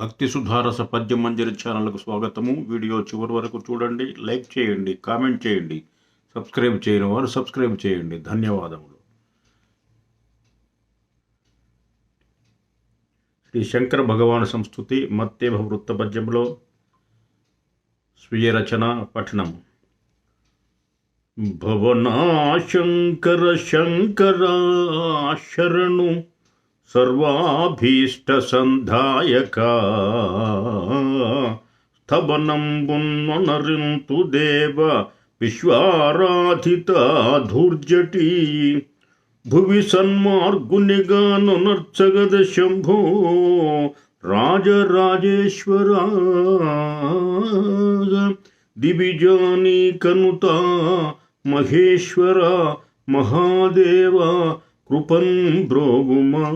భక్తి సుధారస పద్య మంజరి ఛానల్కు స్వాగతము వీడియో చివరి వరకు చూడండి లైక్ చేయండి కామెంట్ చేయండి సబ్స్క్రైబ్ చేయని వారు సబ్స్క్రైబ్ చేయండి ధన్యవాదములు శ్రీ శంకర భగవాన్ సంస్కృతి మత్తేభ వృత్త పద్యంలో స్వీయ రచన పఠనం భవనా శంకర శంకర శరణు ಸರ್ವಾಭೀಷ್ಟಸನ್ಯಕ ದೇವ ವಿಶ್ವಾರಾಧಿತ ಧೂರ್ಜಟಿ ಭುವಿ ಸನ್ಮಾರ್ಗು ನಿಗಾ ನರ್ಚಗದ ಶಂಭೋ ರಾಜಿಬಿಜಾನೀಕ ಮಹೇಶ್ವರ ಮಹಾದೇವ कृपन् ब्रोगुमा